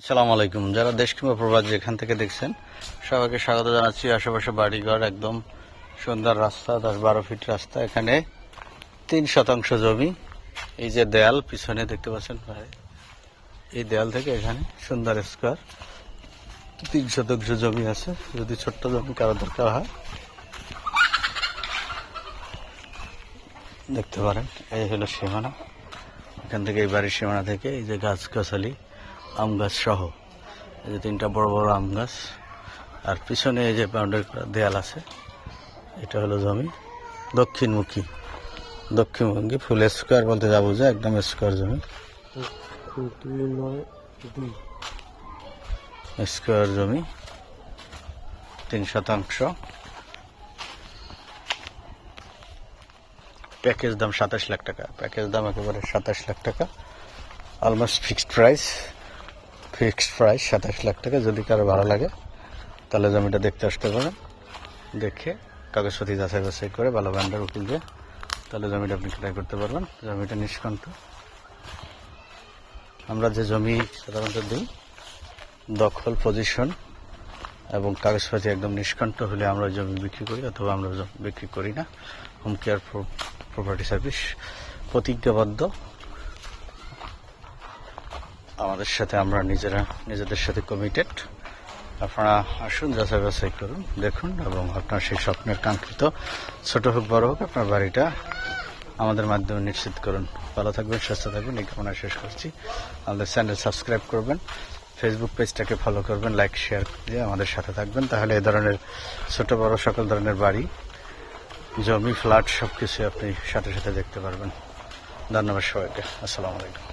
আসসালামু আলাইকুম। যারা দেশ কিংবা প্রবাস যেখান থেকে দেখছেন, সবাইকে স্বাগত জানাচ্ছি। আশেপাশে বাড়িঘর, একদম সুন্দর রাস্তা, দশ বারো ফিট রাস্তা। এখানে তিন শতাংশ জমি। এই যে দেয়াল, পিছনে দেখতে পাচ্ছেন ভাই, এই দেয়াল থেকে এখানে সুন্দর স্কোয়ার। তিন শতাংশ জমি আছে। যদি ছোট্ট জমি কারও দরকার হয়, দেখতে পারেন। এই হলো সীমানা। এখান থেকে এই বাড়ির সীমানা থেকে এই যে গাছ গাছালি আম গাছ সহ। এই যে তিনটা বড় বড় আম গাছ। আর পিছনে এই যে বাউন্ডারি করা দেয়াল আছে, এটা হলো জমি। দক্ষিণমুখী। দক্ষিণমুখী ফুল স্কোয়ার বলতে যাব যে একদম স্কোয়ার জমি। স্কোয়ার জমি, তিন শতাংশ। প্যাকেজ দাম সাতাশ লাখ টাকা। প্যাকেজ দাম একেবারে সাতাশ লাখ টাকা। Almost fixed price fixed price সাতাশ লাখ টাকা। যদি কারও ভালো লাগে, তাহলে জমিটা দেখতে আসতে পারেন। দেখে কাগজপত্র যাচাই বাছাই করে ভালো ব্যান্ডার উকিল দিয়ে, তাহলে জমিটা আপনি ক্রয় করতে পারবেন। জমিটা নিষ্কান্ত। আমরা যে জমি সাধারণত দিই, দখল পজিশন এবং কাগজপাতি একদম নিষ্কণ্ঠ হলে আমরা জমি বিক্রি করি, অথবা আমরা বিক্রি করি না। হোম কেয়ার প্রপার্টি সার্ভিস প্রতিজ্ঞাবদ্ধ। আমাদের সাথে আমরা নিজেরা, নিজেদের সাথে কমিটেড আপনারা আসুন, যাচাই বাছাই করুন, দেখুন এবং আপনার সেই স্বপ্নের কাঙ্ক্ষিত ছোট হোক, বড় হোক, আপনার বাড়িটা আমাদের মাধ্যমে নিশ্চিত করুন। ভালো থাকবেন, সুস্থ থাকবেন, এই কামনা শেষ করছি। আমাদের চ্যানেল সাবস্ক্রাইব করবেন ফেসবুক পেজটাকে ফলো করবেন লাইক শেয়ার দিয়ে আমাদের সাথে থাকবেন। তাহলে এ ধরনের ছোট, বড় সকল ধরনের বাড়ি, জমি, ফ্ল্যাট সব কিছু আপনি সাথে সাথে দেখতে পারবেন। ধন্যবাদ সবাইকে। আসসালামু আলাইকুম।